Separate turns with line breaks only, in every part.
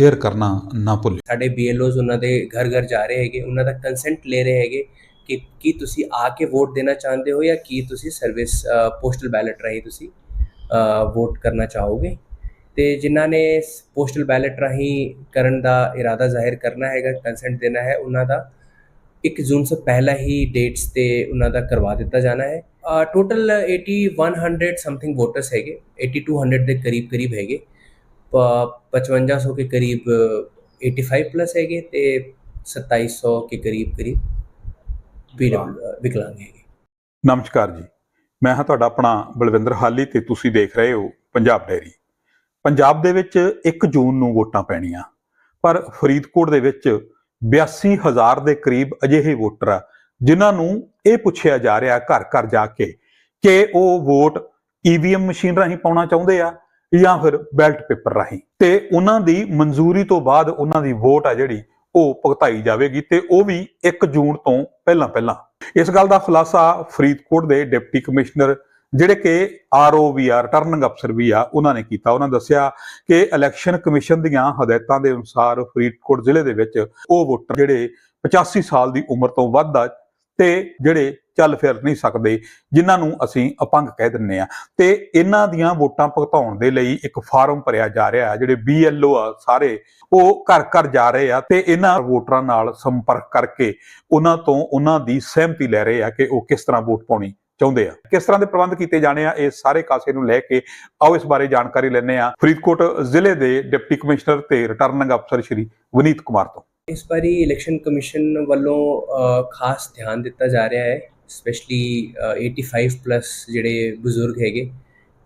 Share ਕਰਨਾ ਨਾ ਭੁੱਲਿਓ।
ਸਾਡੇ ਬੀਐਲਓਜ਼ ਉਹਨਾਂ ਦੇ ਘਰ ਘਰ ਜਾ ਰਹੇ ਹੈਗੇ, ਉਹਨਾਂ ਦਾ ਕੰਸੈਂਟ ਲੈ ਰਹੇ ਹੈਗੇ ਕਿ ਕੀ ਤੁਸੀਂ ਆ ਕੇ ਵੋਟ ਦੇਣਾ ਚਾਹੁੰਦੇ ਹੋ ਜਾਂ ਕੀ ਤੁਸੀਂ ਸਰਵਿਸ ਪੋਸਟਲ ਬੈਲਟ ਰਾਹੀਂ ਤੁਸੀਂ ਵੋਟ ਕਰਨਾ ਚਾਹੋਗੇ। ਤੇ ਜਿਨ੍ਹਾਂ ਨੇ ਪੋਸਟਲ ਬੈਲਟ ਰਾਹੀਂ ਕਰਨ ਦਾ ਇਰਾਦਾ ਜ਼ਾਹਿਰ ਕਰਨਾ ਹੈਗਾ ਕੰਸੈਂਟ ਦੇਣਾ ਹੈ, ਉਹਨਾਂ ਦਾ 1 ਜੂਨ ਤੋਂ ਪਹਿਲਾਂ ਹੀ ਡੇਟਸ ਤੇ ਉਹਨਾਂ ਦਾ ਕਰਵਾ ਦਿੱਤਾ ਜਾਣਾ ਹੈ। ਟੋਟਲ 8100 ਸਮਥਿੰਗ ਵੋਟਰਸ ਹੈਗੇ 8200 ਦੇ ਕਰੀਬ ਕਰੀਬ ਹੈਗੇ। 5500 के करीब 85 प्लस हैगे ते 2700 के करीब करीब पीडब्ल्यू विकलांग हैगे
ਨਮਸਕਾਰ ਜੀ ਮੈਂ ਹਾਂ ਤੁਹਾਡਾ ਆਪਣਾ ਬਲਵਿੰਦਰ ਹਾਲੀ ਤੇ ਤੁਸੀਂ ਦੇਖ ਰਹੇ ਹੋ ਪੰਜਾਬ ਡੈਰੀ ਪੰਜਾਬ ਦੇ ਵਿੱਚ 1 ਜੂਨ ਨੂੰ ਵੋਟਾਂ ਪੈਣੀਆਂ ਪਰ ਫਰੀਦਕੋਟ ਦੇ ਵਿੱਚ 82000 ਦੇ ਕਰੀਬ ਅਜਿਹੇ ਵੋਟਰ ਆ ਜਿਨ੍ਹਾਂ ਨੂੰ ਇਹ ਪੁੱਛਿਆ ਜਾ ਰਿਹਾ ਘਰ ਘਰ ਜਾ ਕੇ ਕਿ ਉਹ ਵੋਟ ਈਵੀਐਮ ਮਸ਼ੀਨ ਰਾਹੀਂ ਪਾਉਣਾ ਚਾਹੁੰਦੇ ਆ ਜਾਂ ਫਿਰ ਬੈਲਟ ਪੇਪਰ ਰਾਹੀਂ। ਤੇ ਉਹਨਾਂ ਦੀ ਮਨਜ਼ੂਰੀ ਤੋਂ ਬਾਅਦ ਉਹਨਾਂ ਦੀ ਵੋਟ ਆ ਜਿਹੜੀ, ਉਹ ਭੁਗਤਾਈ ਜਾਵੇਗੀ ਤੇ ਉਹ ਵੀ 1 ਜੂਨ ਤੋਂ ਪਹਿਲਾਂ ਪਹਿਲਾਂ ਇਸ ਗੱਲ ਦਾ ਖੁਲਾਸਾ ਫਰੀਦਕੋਟ ਦੇ ਡਿਪਟੀ ਕਮਿਸ਼ਨਰ ਜਿਹੜੇ ਕਿ ਆਰਓ ਵੀ ਆ, ਰਿਟਰਨਿੰਗ ਅਫਸਰ ਵੀ ਆ, ਉਹਨਾਂ ਨੇ ਕੀਤਾ। ਉਹਨਾਂ ਦੱਸਿਆ ਕਿ ਇਲੈਕਸ਼ਨ ਕਮਿਸ਼ਨ ਦੀਆਂ ਹਦਾਇਤਾਂ ਦੇ ਅਨੁਸਾਰ ਫਰੀਦਕੋਟ ਜ਼ਿਲ੍ਹੇ ਦੇ ਵਿੱਚ ਉਹ ਵੋਟਰ ਜਿਹੜੇ 85 ਸਾਲ ਦੀ ਉਮਰ ਤੋਂ ਵੱਧ ਆ ਤੇ ਜਿਹੜੇ ਚੱਲ ਫਿਰ ਨਹੀਂ ਸਕਦੇ, ਜਿਨ੍ਹਾਂ ਨੂੰ ਅਸੀਂ ਅਪੰਗ ਕਹਿ ਦਿੰਨੇ ਆ। ਤੇ ਇਹਨਾਂ ਦੀਆਂ ਵੋਟਾਂ ਭੁਗਤਾਉਣ ਦੇ ਲਈ ਇੱਕ ਫਾਰਮ ਭਰਿਆ ਜਾ ਰਿਹਾ ਹੈ, ਜਿਹੜੇ ਬੀਐਲਓ ਆ ਸਾਰੇ, ਉਹ ਘਰ ਘਰ ਜਾ ਰਹੇ ਆ ਤੇ ਇਹਨਾਂ ਵੋਟਰਾਂ ਨਾਲ ਸੰਪਰਕ ਕਰਕੇ ਉਹਨਾਂ ਤੋਂ ਉਹਨਾਂ ਦੀ ਸਹਿਮਤੀ ਲੈ ਰਹੇ ਆ ਕਿ ਉਹ ਕਿਸ ਤਰ੍ਹਾਂ ਵੋਟ ਪਾਉਣੀ ਚਾਹੁੰਦੇ ਆ। ਕਿਸ ਤਰ੍ਹਾਂ ਦੇ ਪ੍ਰਬੰਧ ਕੀਤੇ ਜਾਣੇ ਆ, ਇਹ ਸਾਰੇ ਕਾਸੇ ਨੂੰ ਲੈ ਕੇ ਆਓ, ਇਸ ਬਾਰੇ ਜਾਣਕਾਰੀ ਲੈਣੇ ਆ। ਫਰੀਦਕੋਟ ਜ਼ਿਲ੍ਹੇ ਦੇ ਡਿਪਟੀ ਕਮਿਸ਼ਨਰ ਤੇ ਰਿਟਰਨਿੰਗ ਅਫਸਰ ਸ਼੍ਰੀ ਵਨੀਤ ਕੁਮਾਰ ਤੋਂ।
ਇਸ ਵਾਰੀ ਇਲੈਕਸ਼ਨ ਕਮਿਸ਼ਨ ਵੱਲੋਂ ਖਾਸ ਧਿਆਨ ਦਿੱਤਾ ਜਾ ਰਿਹਾ ਹੈ ਸਪੈਸ਼ਲੀ 85 ਪਲੱਸ ਜਿਹੜੇ ਬਜ਼ੁਰਗ ਹੈਗੇ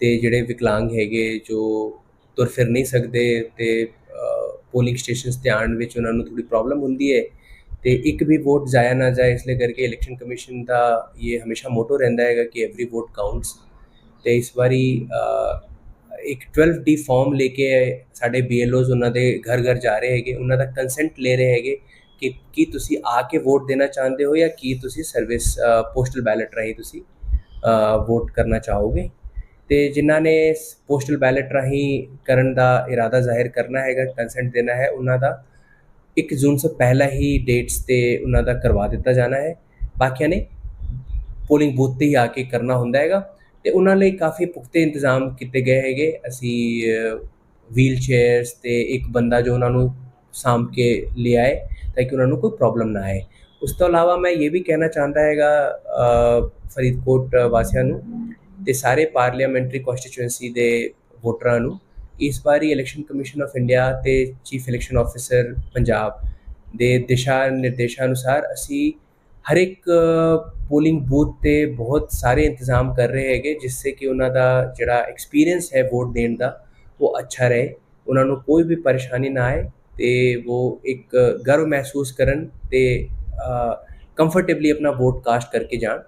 ਤੇ ਜਿਹੜੇ ਵਿਕਲਾਂਗ ਹੈਗੇ ਜੋ ਤੁਰ ਫਿਰ ਨਹੀਂ ਸਕਦੇ ਤੇ ਪੋਲਿੰਗ ਸਟੇਸ਼ਨਸ ਤੇ ਆਉਣ ਵਿੱਚ ਉਹਨਾਂ ਨੂੰ ਥੋੜੀ ਪ੍ਰੋਬਲਮ ਹੁੰਦੀ ਹੈ ਤੇ ਇੱਕ ਵੀ ਵੋਟ ਜਾਇਆ ਨਾ ਜਾਏ, ਇਸ ਲਈ ਕਰਕੇ ਇਲੈਕਸ਼ਨ ਕਮਿਸ਼ਨ ਦਾ ਇਹ ਹਮੇਸ਼ਾ ਮੋਟੋ ਰਹਿੰਦਾ ਹੈਗਾ ਕਿ ਐਵਰੀ ਵੋਟ ਕਾਊਂਟਸ ਤੇ ਇਸ ਵਾਰੀ ਇੱਕ 12D ਫਾਰਮ ਲੈ ਕੇ ਸਾਡੇ ਬੀਐਲਓਜ਼ ਉਹਨਾਂ ਦੇ ਘਰ ਘਰ ਜਾ ਰਹੇ ਹੈਗੇ। ਉਹਨਾਂ ਦਾ ਕੰਸੈਂਟ ਲੈ ਰਹੇ ਹੈਗੇ ਕਿ ਕੀ ਤੁਸੀਂ ਆ ਕੇ ਵੋਟ ਦੇਣਾ ਚਾਹੁੰਦੇ ਹੋ ਜਾਂ ਕੀ ਤੁਸੀਂ ਸਰਵਿਸ ਪੋਸਟਲ ਬੈਲਟ ਰਾਹੀਂ ਤੁਸੀਂ ਵੋਟ ਕਰਨਾ ਚਾਹੋਗੇ। ਤੇ ਜਿਨ੍ਹਾਂ ਨੇ ਪੋਸਟਲ ਬੈਲਟ ਰਾਹੀਂ ਕਰਨ ਦਾ ਇਰਾਦਾ ਜ਼ਾਹਿਰ ਕਰਨਾ ਹੈਗਾ ਕੰਸੈਂਟ ਦੇਣਾ ਹੈ, ਉਹਨਾਂ ਦਾ 1 ਜੂਨ ਤੋਂ ਪਹਿਲਾਂ ਹੀ ਡੇਟਸ ਤੇ ਉਹਨਾਂ ਦਾ ਕਰਵਾ ਦਿੱਤਾ ਜਾਣਾ ਹੈ। ਬਾਕੀਆਂ ਨੇ ਪੋਲਿੰਗ ਬੂਥ ਤੇ ਹੀ ਆ ਕੇ ਕਰਨਾ ਹੁੰਦਾ ਹੈਗਾ। ਤੇ ਉਹਨਾਂ ਲਈ ਕਾਫੀ ਪੁਖਤੇ ਇੰਤਜ਼ਾਮ ਕੀਤੇ ਗਏ ਹੈਗੇ। ਅਸੀਂ ਵੀਲ ਚੇਅਰਸ ਤੇ ਇੱਕ ਬੰਦਾ ਜੋ ਉਹਨਾਂ ਨੂੰ ਸਾਂਭ ਕੇ ਲਿਆਏ ਤਾਂ ਕਿ ਉਹਨਾਂ ਨੂੰ ਕੋਈ ਪ੍ਰੋਬਲਮ ਨਾ ਆਏ। ਉਸ ਤੋਂ ਇਲਾਵਾ ਮੈਂ ਇਹ ਵੀ ਕਹਿਣਾ ਚਾਹੁੰਦਾ ਹੈਗਾ ਫਰੀਦਕੋਟ ਵਾਸੀਆਂ ਨੂੰ ਤੇ ਸਾਰੇ ਪਾਰਲੀਮੈਂਟਰੀ ਕਨਸਟੀਚੁਐਂਸੀ ਦੇ ਵੋਟਰਾਂ ਨੂੰ, ਇਸ ਵਾਰੀ ਇਲੈਕਸ਼ਨ ਕਮਿਸ਼ਨ ਆਫ ਇੰਡੀਆ ਤੇ ਚੀਫ ਇਲੈਕਸ਼ਨ ਆਫੀਸਰ ਪੰਜਾਬ ਦੇ ਦਿਸ਼ਾ ਨਿਰਦੇਸ਼ਾਂ ਅਨੁਸਾਰ ਅਸੀਂ ਹਰ ਇੱਕ ਪੋਲਿੰਗ ਬੂਥ ਤੇ ਬਹੁਤ ਸਾਰੇ ਇੰਤਜ਼ਾਮ ਕਰ ਰਹੇ ਹੈਗੇ ਜਿਸ ਸੇ ਕਿ ਉਹਨਾਂ ਦਾ ਜਿਹੜਾ ਐਕਸਪੀਰੀਅੰਸ ਹੈ ਵੋਟ ਦੇਣ ਦਾ ਉਹ ਅੱਛਾ ਰਹੇ ਉਹਨਾਂ ਨੂੰ ਕੋਈ ਵੀ ਪਰੇਸ਼ਾਨੀ ਨਾ ਆਏ ਤੇ ਉਹ ਇੱਕ ਗਰਵ ਮਹਿਸੂਸ ਕਰਨ ਤੇ ਕੰਫਰਟੇਬਲੀ ਆਪਣਾ ਵੋਟ ਕਾਸਟ ਕਰਕੇ ਜਾਣ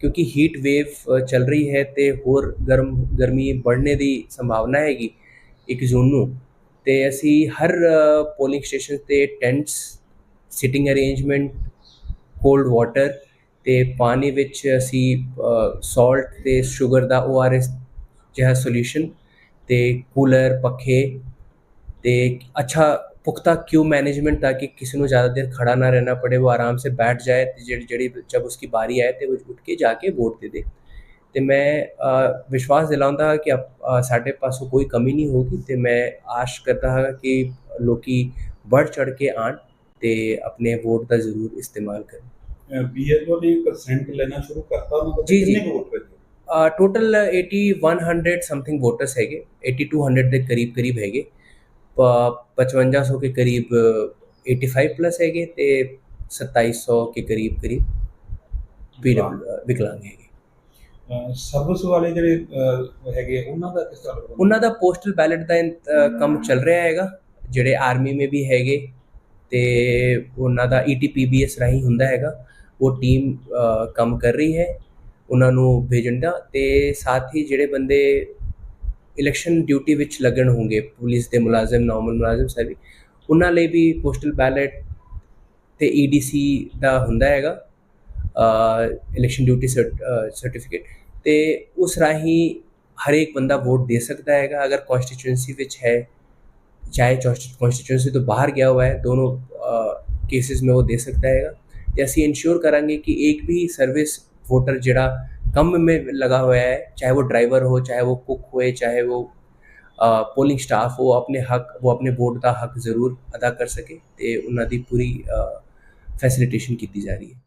ਕਿਉਂਕਿ ਹੀਟ ਵੇਵ ਚੱਲ ਰਹੀ ਹੈ ਤੇ ਹੋਰ ਗਰਮ ਗਰਮੀ बढ़ने ਦੀ ਸੰਭਾਵਨਾ ਹੈਗੀ 1 ਜੂਨ ਨੂੰ ਤੇ ਅਸੀਂ ਹਰ ਪੋਲਿੰਗ ਸਟੇਸ਼ਨ ਤੇ tents sitting arrangement cold water ਤੇ ਪਾਣੀ ਵਿੱਚ ਅਸੀਂ ਸਾਲਟ ਤੇ ਸ਼ੂਗਰ ਦਾ ORS ਜਿਹਾ ਸੋਲੂਸ਼ਨ ਤੇ ਕੂਲਰ ਪੱਖੇ ਤੇ ਅੱਛਾ ਪੁਖਤਾ क्यू मैनेजमेंट ताकि किसी को ज़्यादा देर खड़ा ना रहना पड़े वो आराम से बैठ जाए ते जेह्ड़ी जेह्ड़ी जब उसकी बारी आए ते वो उठ के जाके वोट दे दे ਤੇ ਮੈਂ ਅ, ਵਿਸ਼ਵਾਸ ਦਿਲਾਉਂਦਾ ਹਾਂ ਕਿ ਅਪ- ਅ, ਸਾਡੇ ਪਾਸੋਂ ਕੋਈ ਕਮੀ ਨਹੀਂ ਹੋਗੀ ਤੇ ਮੈਂ ਆਸ਼ ਕਰਦਾ ਹਾਂ ਕਿ ਲੋਕੀ ਵੱਧ ਚੜ ਕੇ ਆਣ ਤੇ ਆਪਣੇ ਵੋਟ ਦਾ ਜ਼ਰੂਰ ਇਸਤੇਮਾਲ ਕਰਨ
ਬੀਐਲਓ ਨੇ ਪਰਸੈਂਟ ਲੈਣਾ ਸ਼ੁਰੂ ਕਰਤਾ ਉਹਨਾਂ ਦਾ
ਜੀ, ਜੀ।
ਕਿੰਨੇ ਕੁ ਵੋਟ ਪਏ
ਟੋਟਲ 8100 ਸਮਥਿੰਗ ਵੋਟਰਸ ਹੈਗੇ 8200 ਦੇ ਕਰੀਬ ਕਰੀਬ ਹੈਗੇ ਪ- 5500 के करीब 85 प्लस हैगे ते 2700 के करीब करीब पीडब्ल्यू विकलांग हैगे
ਸਰਵਿਸ ਵਾਲੇ ਜਿਹੜੇ ਅਹ, ਹੈਗੇ ਉਹਨਾਂ ਦਾ ਕਿਸ ਤਰ੍ਹਾਂ ਪ੍ਰਬੰਧ?
ਉਹਨਾਂ ਦਾ ਪੋਸਟਲ ਬੈਲਟ ਦਾ ਇੰਤ- ਅ, ਕੰਮ ਚੱਲ ਰਿਹਾ ਹੈਗਾ ਜਿਹੜੇ ਆਰਮੀ ਮੇ ਵੀ ਹੈਗੇ ਤੇ ਉਹਨਾਂ ਦਾ E ਈਟੀਪੀਬੀਐਸ ਰਾਹੀਂ ਹੁੰਦਾ ਹੈਗਾ, ਉਹ ਟੀਮ ਕੰਮ ਕਰ ਰਹੀ ਹੈ, ਉਹਨਾਂ ਨੂੰ ਭੇਜਣ ਦਾ ਤੇ ਸਾਥ ਹੀ ਜਿਹੜੇ ਬੰਦੇ ਇਲੈਕਸ਼ਨ ਡਿਊਟੀ ਵਿੱਚ ਲੱਗਣ ਹੋਣਗੇ, ਪੁਲਿਸ ਦੇ ਮੁਲਾਜ਼ਮ ਨਾਰਮਲ ਮੁਲਾਜ਼ਮ ਸਾਰੇ, ਉਹਨਾਂ ਲਈ ਵੀ ਪੋਸਟਲ ਬੈਲਟ ਤੇ ਈਡੀਸੀ ਦਾ ਹੁੰਦਾ ਹੈਗਾ ਇਲੈਕਸ਼ਨ ਡਿਊਟੀ ਸਰਟੀਫਿਕੇਟ ਤੇ ਉਸ ਰਾਹੀਂ ਹਰੇਕ ਬੰਦਾ ਵੋਟ ਦੇ ਸਕਦਾ ਹੈਗਾ, ਅਗਰ ਕਨਸਟੀਚੁਐਂਸੀ ਵਿੱਚ ਹੈ ਚਾਹੇ ਕਨਸਟੀਟਿਊਂਸੀ ਤੋਂ ਬਾਹਰ ਗਿਆ ਹੋਇਆ ਹੈ ਦੋਨੋਂ ਕੇਸਿਸ में वो दे सकता है ਤੇ ਅਸੀਂ ਇਨਸ਼ੋਰ ਕਰਾਂਗੇ ਕਿ ਇੱਕ ਵੀ ਸਰਵਿਸ ਵੋਟਰ ਜਿਹੜਾ ਕੰਮ में लगा हुआ है चाहे वो ड्राइवर हो चाहे वो कुक होए चाहे वो ਪੋਲਿੰਗ ਸਟਾਫ ਉਹ ਆਪਣੇ ਹੱਕ ਉਹ ਆਪਣੇ ਵੋਟ ਦਾ ਹੱਕ ਜ਼ਰੂਰ ਅਦਾ ਕਰ ਸਕੇ ਤੇ ਉਹਨਾਂ ਦੀ ਪੂਰੀ ਫੈਸਿਲਿਟੇਸ਼ਨ ਕੀਤੀ ਜਾ ਰਹੀ ਹੈ